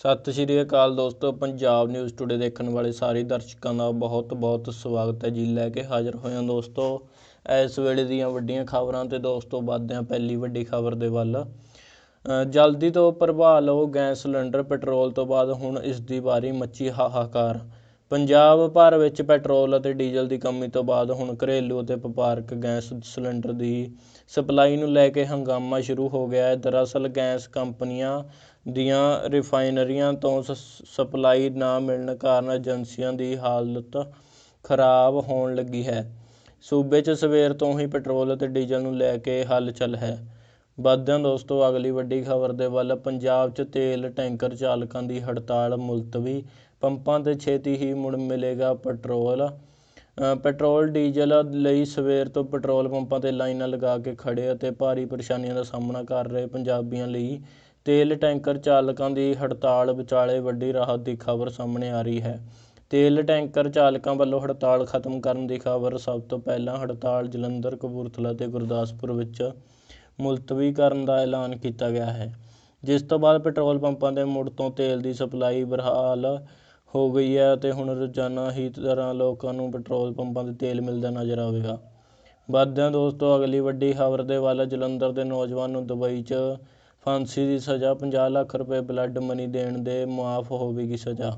ਸਤਿ ਸ਼੍ਰੀ ਅਕਾਲ ਦੋਸਤੋ, Punjab news today ਦੇਖਣ ਵਾਲੇ ਸਾਰੇ ਦਰਸ਼ਕਾਂ ਦਾ ਬਹੁਤ ਬਹੁਤ ਸਵਾਗਤ ਹੈ ਜੀ, ਲੈ ਕੇ ਹਾਜ਼ਰ ਹੋਏ ਦੋਸਤੋ। ਇਸ ਵੇਲੇ ਦੀਆਂ ਵੱਡੀਆਂ ਖਬਰਾਂ ਤੇ ਦੋਸਤੋ ਵੱਧਦੇ ਹਾਂ ਪਹਿਲੀ ਵੱਡੀ ਖਬਰ ਦੇ ਵੱਲ। ਜਲਦੀ ਤੋਂ ਭਰਵਾ ਲਓ ਗੈਸ ਸਿਲੰਡਰ ਪੈਟਰੋਲ ਤੋਂ ਬਾਅਦ ਹੁਣ ਇਸ ਦੀ ਵਾਰੀ ਮੱਚੀ ਹਾਹਾਕਾਰ। ਪੰਜਾਬ ਭਰ ਵਿੱਚ ਪੈਟਰੋਲ ਅਤੇ ਡੀਜ਼ਲ ਦੀ ਕਮੀ ਤੋਂ ਬਾਅਦ ਹੁਣ ਘਰੇਲੂ ਅਤੇ ਵਪਾਰਕ ਗੈਸ ਸਿਲੰਡਰ ਦੀ ਸਪਲਾਈ ਨੂੰ ਲੈ ਕੇ ਹੰਗਾਮਾ ਸ਼ੁਰੂ ਹੋ ਗਿਆ ਹੈ। ਦਰਅਸਲ ਗੈਸ ਕੰਪਨੀਆਂ ਦੀਆਂ ਰਿਫਾਈਨਰੀਆਂ ਤੋਂ ਸ- ਸਪਲਾਈ ਨਾ ਮਿਲਣ ਕਾਰਨ ਏਜੰਸੀਆਂ ਦੀ ਹਾਲਤ ਖਰਾਬ ਹੋਣ ਲੱਗੀ ਹੈ। ਸੂਬੇ 'ਚ ਸਵੇਰ ਤੋਂ ਹੀ ਪੈਟਰੋਲ ਅਤੇ ਡੀਜ਼ਲ ਨੂੰ ਲੈ ਕੇ ਹਲਚਲ ਹੈ। ਵੱਧਦੇ ਹਾਂ ਦੋਸਤੋ, ਅਗਲੀ ਵੱਡੀ ਖਬਰ ਦੇ ਵੱਲ ਪੰਜਾਬ 'ਚ ਤੇਲ ਟੈਂਕਰ ਚਾਲਕਾਂ ਦੀ ਹੜਤਾਲ, ਮੁਲਤਵੀ ਪੰਪਾਂ 'ਤੇ ਛੇਤੀ ਹੀ ਮੁੜ ਮਿਲੇਗਾ ਪੈਟਰੋਲ। ਪੈਟਰੋਲ, ਡੀਜ਼ਲ ਲਈ ਸਵੇਰ ਤੋਂ ਪੈਟਰੋਲ ਪੰਪਾਂ 'ਤੇ ਲਾਈਨਾਂ ਲਗਾ ਕੇ ਖੜ੍ਹੇ ਅਤੇ ਭਾਰੀ ਪਰੇਸ਼ਾਨੀਆਂ ਦਾ ਸਾਹਮਣਾ ਕਰ ਰਹੇ ਪੰਜਾਬੀਆਂ ਲਈ ਤੇਲ ਟੈਂਕਰ ਚਾਲਕਾਂ ਦੀ ਹੜਤਾਲ ਵਿਚਾਲੇ ਵੱਡੀ ਰਾਹਤ ਦੀ ਖਬਰ ਸਾਹਮਣੇ ਆ ਰਹੀ ਹੈ। ਤੇਲ ਟੈਂਕਰ ਚਾਲਕਾਂ ਵੱਲੋਂ ਹੜਤਾਲ ਖਤਮ ਕਰਨ ਦੀ ਖਬਰ ਸਭ ਤੋਂ ਪਹਿਲਾਂ ਹੜਤਾਲ ਜਲੰਧਰ, ਕਪੂਰਥਲਾ ਅਤੇ ਗੁਰਦਾਸਪੁਰ ਵਿੱਚ ਮੁਲਤਵੀ ਕਰਨ ਦਾ ਐਲਾਨ ਕੀਤਾ ਗਿਆ ਹੈ, ਜਿਸ ਤੋਂ ਬਾਅਦ ਪੈਟਰੋਲ ਪੰਪਾਂ 'ਤੇ ਮੁੜ ਤੋਂ ਤੇਲ ਦੀ ਸਪਲਾਈ ਬਰਹਾਲ ਹੋ ਗਈ ਹੈ ਅਤੇ ਹੁਣ ਰੋਜ਼ਾਨਾ ਹੀ ਤਰ੍ਹਾਂ ਲੋਕਾਂ ਨੂੰ ਪੈਟਰੋਲ ਪੰਪਾਂ 'ਤੇ ਤੇਲ ਮਿਲਦਾ ਨਜ਼ਰ ਆਵੇਗਾ। ਵੱਧਦਿਆਂ ਦੋਸਤੋ, ਅਗਲੀ ਵੱਡੀ ਖਬਰ ਦੇ ਵੱਲ ਜਲੰਧਰ ਦੇ ਨੌਜਵਾਨ ਨੂੰ ਦੁਬਈ 'ਚ ਫਾਂਸੀ ਦੀ ਸਜ਼ਾ 50 ਲੱਖ ਰੁਪਏ ਬਲੱਡ ਮਨੀ ਦੇਣ ਦੇ ਮੁਆਫ ਹੋਵੇਗੀ ਸਜ਼ਾ।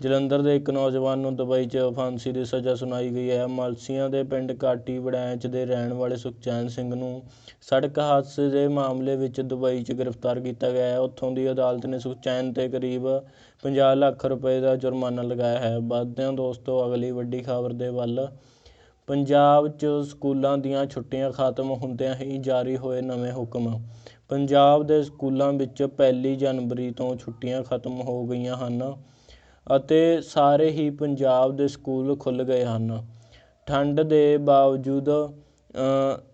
ਜਲੰਧਰ ਦੇ ਇੱਕ ਨੌਜਵਾਨ ਨੂੰ ਦੁਬਈ 'ਚ ਫਾਂਸੀ ਦੀ ਸਜ਼ਾ ਸੁਣਾਈ ਗਈ ਹੈ। ਮਾਲਸੀਆਂ ਦੇ ਪਿੰਡ ਕਾਟੀ ਵੜੈਚ ਦੇ ਰਹਿਣ ਵਾਲੇ ਸੁਖਚੈਨ ਸਿੰਘ ਨੂੰ ਸੜਕ ਹਾਦਸੇ ਦੇ ਮਾਮਲੇ ਵਿੱਚ ਦੁਬਈ 'ਚ ਗ੍ਰਿਫਤਾਰ ਕੀਤਾ ਗਿਆ ਹੈ। ਉੱਥੋਂ ਦੀ ਅਦਾਲਤ ਨੇ ਸੁਖਚੈਨ 'ਤੇ ਕਰੀਬ 50 ਲੱਖ ਰੁਪਏ ਦਾ ਜੁਰਮਾਨਾ ਲਗਾਇਆ ਹੈ। ਵੱਧਦੇ ਦੋਸਤੋ, ਅਗਲੀ ਵੱਡੀ ਖਬਰ ਦੇ ਵੱਲ ਪੰਜਾਬ 'ਚ ਸਕੂਲਾਂ ਦੀਆਂ ਛੁੱਟੀਆਂ ਖਤਮ ਹੁੰਦਿਆਂ ਹੀ ਜਾਰੀ ਹੋਏ ਨਵੇਂ ਹੁਕਮ। ਪੰਜਾਬ ਦੇ ਸਕੂਲਾਂ ਵਿੱਚ ਪਹਿਲੀ ਜਨਵਰੀ ਤੋਂ ਛੁੱਟੀਆਂ ਖਤਮ ਹੋ ਗਈਆਂ ਹਨ। ਅਤੇ ਸਾਰੇ ਹੀ ਪੰਜਾਬ ਦੇ ਸਕੂਲ ਖੁੱਲ੍ਹ ਗਏ ਹਨ। ਠੰਡ ਦੇ ਬਾਵਜੂਦ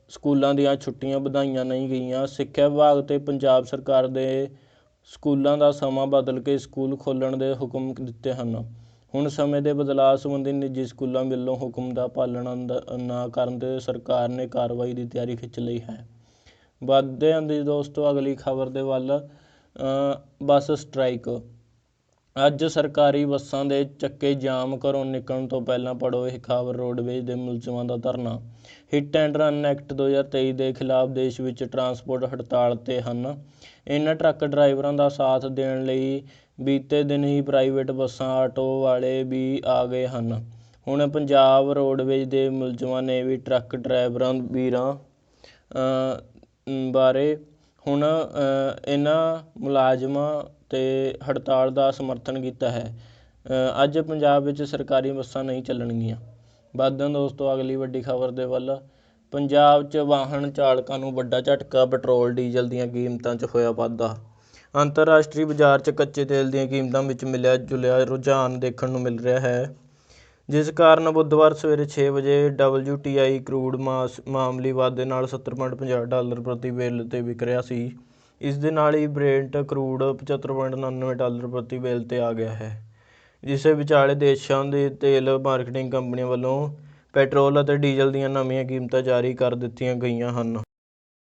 ਸਕੂਲਾਂ ਦੀਆਂ ਛੁੱਟੀਆਂ ਵਧਾਈਆਂ ਨਹੀਂ ਗਈਆਂ। ਸਿੱਖਿਆ ਵਿਭਾਗ ਅਤੇ ਪੰਜਾਬ ਸਰਕਾਰ ਦੇ ਸਕੂਲਾਂ ਦਾ ਸਮਾਂ ਬਦਲ ਕੇ ਸਕੂਲ ਖੋਲ੍ਹਣ ਦੇ ਹੁਕਮ ਦਿੱਤੇ ਹਨ। ਹੁਣ ਸਮੇਂ ਦੇ ਬਦਲਾਅ ਸੰਬੰਧੀ ਨਿੱਜੀ ਸਕੂਲਾਂ ਵੱਲੋਂ ਹੁਕਮ ਦਾ ਪਾਲਣਾ ਦ- ਨਾ ਕਰਨ ਤੇ ਸਰਕਾਰ ਨੇ ਕਾਰਵਾਈ ਦੀ ਤਿਆਰੀ ਖਿੱਚ ਲਈ ਹੈ। ਵੱਧਦੇ ਹਾਂ ਜੀ ਦੋਸਤੋ, ਅਗਲੀ ਖਬਰ ਦੇ ਵੱਲ ਬੱਸ ਸਟਰਾਈਕ ਅੱਜ ਸਰਕਾਰੀ ਬੱਸਾਂ ਦੇ ਚੱਕੇ ਜਾਮ ਘਰੋਂ ਨਿਕਲਣ ਤੋਂ ਪਹਿਲਾਂ ਪੜ੍ਹੋ ਇਹ ਖਬਰ ਰੋਡਵੇਜ਼ ਦੇ ਮੁਲਜ਼ਮਾਂ ਦਾ ਧਰਨਾ। ਹਿੱਟ ਐਂਡ ਰਨ ਐਕਟ 2023 ਦੇ ਖਿਲਾਫ ਦੇਸ਼ ਵਿੱਚ ਟਰਾਂਸਪੋਰਟ ਹੜਤਾਲ ਤੇ ਹਨ। ਇਹਨਾਂ ਟਰੱਕ ਡਰਾਈਵਰਾਂ ਦਾ ਸਾਥ ਦੇਣ ਲਈ ਬੀਤੇ ਦਿਨ ਹੀ ਪ੍ਰਾਈਵੇਟ ਬੱਸਾਂ ਆਟੋ ਵਾਲੇ ਵੀ ਆ ਗਏ ਹਨ। ਹੁਣ ਪੰਜਾਬ ਰੋਡਵੇਜ਼ ਦੇ ਮੁਲਜ਼ਮਾਂ ਨੇ ਵੀ ਟਰੱਕ ਡਰਾਈਵਰਾਂ, ਵੀਰਾਂ ਬਾਰੇ ਹੁਣ ਇਹਨਾਂ ਮੁਲਾਜ਼ਮਾਂ ਤੇ ਹੜਤਾਲ ਦਾ ਸਮਰਥਨ ਕੀਤਾ ਹੈ। ਅੱਜ ਪੰਜਾਬ ਵਿੱਚ ਸਰਕਾਰੀ ਬੱਸਾਂ ਨਹੀਂ ਚੱਲਣਗੀਆਂ। ਵੱਧਦੇ ਹਾਂ ਦੋਸਤੋ, ਅਗਲੀ ਵੱਡੀ ਖਬਰ ਦੇ ਵੱਲ। ਪੰਜਾਬ 'ਚ ਵਾਹਨ ਚਾਲਕਾਂ ਨੂੰ ਵੱਡਾ ਝਟਕਾ, ਪੈਟਰੋਲ, ਡੀਜ਼ਲ ਦੀਆਂ ਕੀਮਤਾਂ 'ਚ ਹੋਇਆ ਵਾਧਾ। ਅੰਤਰਰਾਸ਼ਟਰੀ ਬਾਜ਼ਾਰ 'ਚ ਕੱਚੇ ਤੇਲ ਦੀਆਂ ਕੀਮਤਾਂ ਵਿੱਚ ਮਿਲਿਆ ਜੁਲਿਆ ਰੁਝਾਨ ਦੇਖਣ ਨੂੰ ਮਿਲ ਰਿਹਾ ਹੈ। ਜਿਸ ਕਾਰਨ ਬੁੱਧਵਾਰ ਸਵੇਰੇ ਛੇ ਵਜੇ ਡਬਲਯੂ ਟੀ ਆਈ ਕਰੂਡ ਮਾਸ, ਮਾਮੂਲੀ ਵਾਧੇ ਨਾਲ 70.50 ਡਾਲਰ ਪ੍ਰਤੀ ਬੈਰਲ ਤੇ ਵਿਕ ਰਿਹਾ ਸੀ। ਇਸ ਦੇ ਨਾਲ ਹੀ ਬ੍ਰੈਂਟ ਕਰੂਡ 75.99 ਡਾਲਰ ਪ੍ਰਤੀ ਬੈਰਲ ਤੇ ਆ ਗਿਆ ਹੈ, ਜਿਸੇ ਵਿਚਾਲੇ ਦੇਸ਼ਾਂ ਦੇ ਤੇਲ ਮਾਰਕੀਟਿੰਗ ਕੰਪਨੀਆਂ ਵੱਲੋਂ ਪੈਟਰੋਲ ਅਤੇ ਡੀਜ਼ਲ ਦੀਆਂ ਨਵੀਆਂ ਕੀਮਤਾਂ ਜਾਰੀ ਕਰ ਦਿੱਤੀਆਂ ਗਈਆਂ ਹਨ।